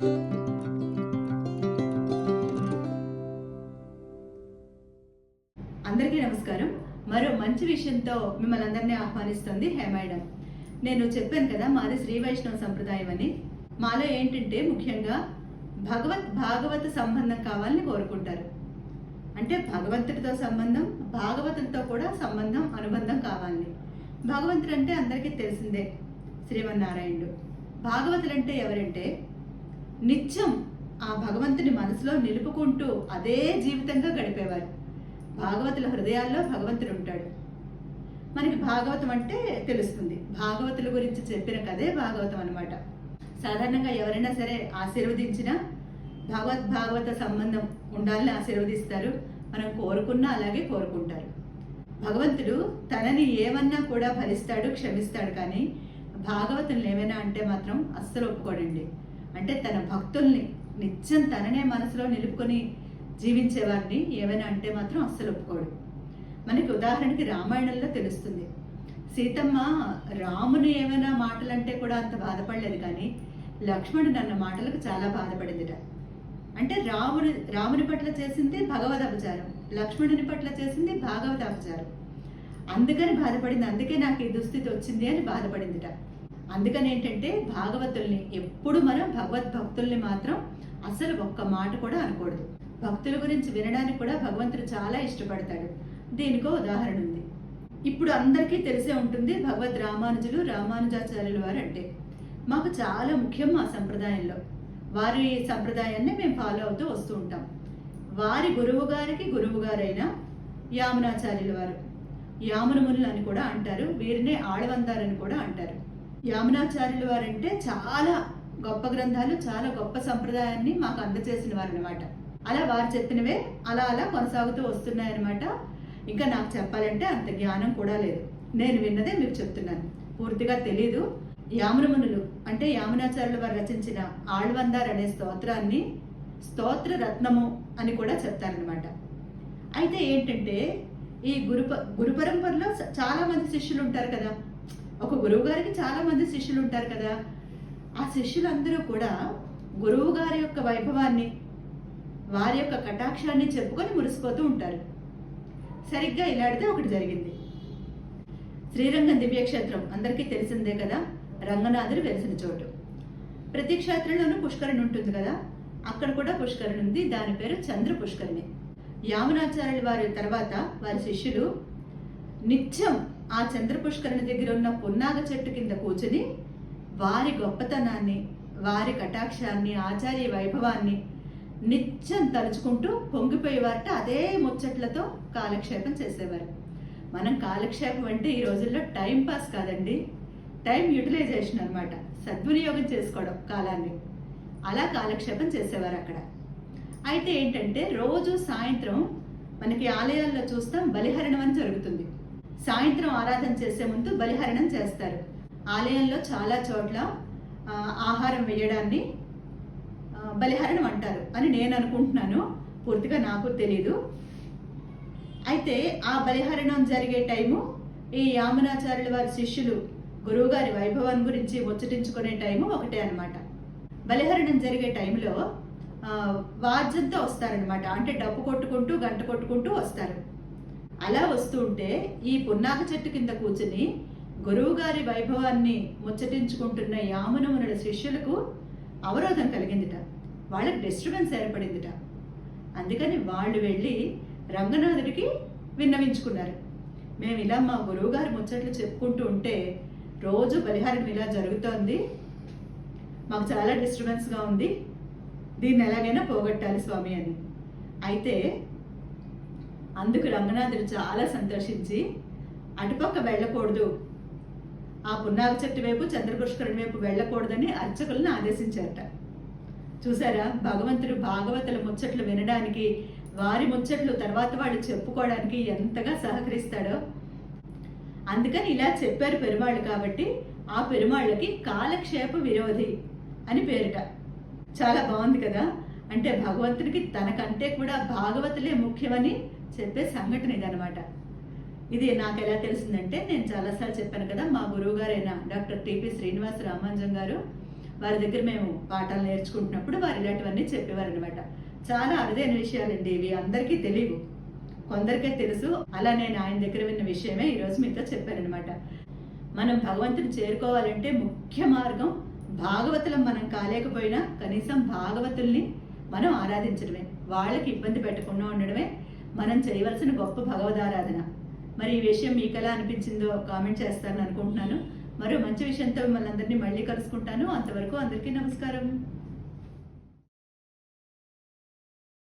అందరికీ నమస్కారం. మరో మంచి విషయంతో మిమ్మల్ని అందరినీ ఆహ్వానిస్తుంది హేమాయిడం నేను చెప్పాను కదా మాది శ్రీ వైష్ణవ సంప్రదాయం అని. మాలో ఏంటంటే ముఖ్యంగా భగవత్ భాగవత సంబంధం కావాలని కోరుకుంటారు. అంటే భగవంతుడితో సంబంధం భాగవతులతో కూడా సంబంధం అనుబంధం కావాలి. భగవంతుడు అంటే అందరికీ తెలిసిందే శ్రీమన్నారాయణుడు. భాగవతులు అంటే ఎవరంటే నిత్యం ఆ భగవంతుని మనసులో నిలుపుకుంటూ అదే జీవితంగా గడిపేవారు. భాగవతుల హృదయాల్లో భగవంతుడు ఉంటాడు మనకి భాగవతం అంటే తెలుస్తుంది. భాగవతుల గురించి చెప్పిన కదే భాగవతం అనమాట సాధారణంగా ఎవరైనా సరే ఆశీర్వదించినా భగవద్ భాగవత సంబంధం ఉండాలని ఆశీర్వదిస్తారు. మనం కోరుకున్నా అలాగే కోరుకుంటారు. భగవంతుడు తనని ఏమన్నా కూడా భరిస్తాడు క్షమిస్తాడు కానీ భాగవతుల్ని ఏమైనా అంటే మాత్రం అస్సలు ఒప్పుకోడండి. అంటే తన భక్తుల్ని నిత్యం తననే మనసులో నిలుపుకొని జీవించే వారిని ఏమైనా అంటే మాత్రం అస్సలు ఒప్పుకోడు. మనకి ఉదాహరణకి రామాయణంలో తెలుస్తుంది. సీతమ్మ రాముని ఏమైనా మాటలంటే కూడా అంత బాధపడలేదు కానీ లక్ష్మణుడు అన్న మాటలకు చాలా బాధపడిందిట. అంటే రాముడు రాముని పట్ల చేసింది భగవద్ అపచారం లక్ష్మణుని పట్ల చేసింది భాగవత అపచారం అందుకని బాధపడింది అందుకే నాకు ఈ దుస్థితి వచ్చింది అని బాధపడిందిట. అందుకని ఏంటంటే భాగవతుల్ని ఎప్పుడు మనం భగవద్భక్తుల్ని మాత్రం అసలు ఒక్క మాట కూడా అనకూడదు. భక్తుల గురించి వినడానికి కూడా భగవంతుడు చాలా ఇష్టపడతాడు. దీనికో ఉదాహరణ ఉంది. ఇప్పుడు అందరికీ తెలిసే ఉంటుంది భగవద్ రామానుజులు రామానుజాచార్యులు వారు అంటే. మాకు చాలా ముఖ్యం మా సంప్రదాయంలో. వారి సంప్రదాయాన్ని మేము ఫాలో అవుతూ వస్తూ ఉంటాం. వారి గురువు గారికి గురువు గారైన యామునాచార్యుల వారు. యామునమునులు అని కూడా అంటారు. వీరినే ఆళవందారని కూడా అంటారు. యామునాచార్యులు వారంటే చాలా గొప్ప గ్రంథాలు చాలా గొప్ప సంప్రదాయాన్ని మాకు అందజేసిన వారు అనమాట అలా వారు చెప్పినవే అలా అలా కొనసాగుతూ వస్తున్నాయన్నమాట. ఇంకా నాకు చెప్పాలంటే అంత జ్ఞానం కూడా లేదు. నేను విన్నదే మీకు చెప్తున్నాను. పూర్తిగా తెలీదు. యామునమునులు అంటే యామునాచార్యుల వారు రచించిన ఆళ్వందార్ అనే స్తోత్రాన్ని స్తోత్ర రత్నము అని కూడా చెప్తారనమాట అయితే ఏంటంటే ఈ గురు గురు పరంపరలో చాలామంది శిష్యులు ఉంటారు కదా. ఒక గురువు గారికి చాలా మంది శిష్యులు ఉంటారు కదా. ఆ శిష్యులందరూ కూడా గురువు గారి యొక్క వైభవాన్ని వారి యొక్క కటాక్షాన్ని చెప్పుకొని మురిసిపోతూ ఉంటారు. సరిగ్గా ఇలాంటిదే ఒకటి జరిగింది. శ్రీరంగం దివ్యక్షేత్రం అందరికీ తెలిసిందే కదా రంగనాథుడు వెలిసిన చోటు. ప్రతి క్షేత్రంలోనూ పుష్కరిణి ఉంటుంది కదా అక్కడ కూడా పుష్కరిణి ఉంది. దాని పేరు చంద్ర పుష్కరిణి. యామునాచార్యుల వారి తర్వాత వారి శిష్యులు నిత్యం ఆ చంద్రపుష్కరణి దగ్గర ఉన్న పున్నాగ చెట్టు కింద కూర్చుని వారి గొప్పతనాన్ని వారి కటాక్షాన్ని ఆచార్య వైభవాన్ని నిత్యం తలుచుకుంటూ పొంగిపోయేవారట అదే ముచ్చట్లతో కాలక్షేపం చేసేవారు. మనం కాలక్షేపం అంటే ఈ రోజుల్లో టైం పాస్ కాదండి. టైం యూటిలైజేషన్ అనమాట సద్వినియోగం చేసుకోవడం కాలాన్ని. అలా కాలక్షేపం చేసేవారు అక్కడ. అయితే ఏంటంటే రోజు సాయంత్రం మనకి ఆలయాల్లో చూస్తాం బలిహరణం అని జరుగుతుంది. సాయంత్రం ఆరాధన చేసే ముందు బలిహరణం చేస్తారు. ఆలయంలో చాలా చోట్ల ఆహారం వేయడాన్ని బలిహరణం అంటారు అని నేను అనుకుంటున్నాను. పూర్తిగా నాకు తెలీదు. అయితే ఆ బలిహరణం జరిగే టైము ఈ యామునాచార్యుల వారి శిష్యులు గురువుగారి వైభవం గురించి ముచ్చటించుకునే టైము ఒకటే అనమాట బలిహరణం జరిగే టైంలో ఆ, వాద్యంతో వస్తారనమాట అంటే డప్పు కొట్టుకుంటూ గంట కొట్టుకుంటూ వస్తారు. అలా వస్తూ ఉంటే ఈ పున్నాక చెట్టు కింద కూర్చుని గురువుగారి వైభవాన్ని ముచ్చటించుకుంటున్న యామునమునుల శిష్యులకు అవరోధం కలిగిందిట. వాళ్ళకి డిస్టర్బెన్స్ ఏర్పడిందిట. అందుకని వాళ్ళు వెళ్ళి రంగనాథుడికి విన్నవించుకున్నారు. మేము ఇలా మా గురువుగారి ముచ్చట్లు చెప్పుకుంటూ ఉంటే రోజు బలిహారం ఇలా జరుగుతోంది. మాకు చాలా డిస్టర్బెన్స్గా ఉంది. దీన్ని ఎలాగైనా పోగొట్టాలి స్వామి అని. అయితే అందుకు రంగనాథుడు చాలా సంతోషించి అటుపక్క వెళ్ళకూడదు. ఆ పున్నాగ చెట్టు వైపు చంద్రపుష్కరుని వైపు వెళ్ళకూడదని అర్చకులను ఆదేశించారట. చూసారా భగవంతుడు భాగవతుల ముచ్చట్లు వినడానికి వారి ముచ్చట్లు తర్వాత వాళ్ళు చెప్పుకోవడానికి ఎంతగా సహకరిస్తాడో. అందుకని ఇలా చెప్పారు పెరుమాళ్ళు కాబట్టి ఆ పెరుమాళ్ళకి కాలక్షేప విరోధి అని పేరుట. చాలా బాగుంది కదా? అంటే భగవంతుడికి తనకంటే కూడా భాగవతులే ముఖ్యమని చెప్పే సంఘటన ఇదనమాట ఇది నాకు ఎలా తెలిసిందంటే నేను చాలాసార్లు చెప్పాను కదా మా గురువు గారైన డాక్టర్ టిపి శ్రీనివాస రామానుజం గారు వారి దగ్గర మేము పాఠాలు నేర్చుకుంటున్నప్పుడు వారు ఇలాంటివన్నీ చెప్పేవారు అనమాట చాలా అరుదైన విషయాలండి ఇవి అందరికీ తెలియవు. కొందరికే తెలుసు అలా నేను ఆయన దగ్గర విన్న విషయమే ఈరోజు మీతో చెప్పానమాట మనం భగవంతుని చేరుకోవాలంటే ముఖ్య మార్గం భాగవతులం మనం కాలేకపోయినా కనీసం భాగవతుల్ని మనం ఆరాధించడమే. వాళ్ళకి ఇబ్బంది పెట్టకుండా ఉండడమే. మనం చేయవలసిన గొప్ప భగవదారాధన. మరి ఈ విషయం మీకు ఎలా అనిపించిందో కామెంట్ చేస్తారని అనుకుంటున్నాను. మరో మంచి విషయంతో మిమ్మల్ని అందరినీ మళ్ళీ కలుసుకుంటాను. అంతవరకు అందరికీ నమస్కారం.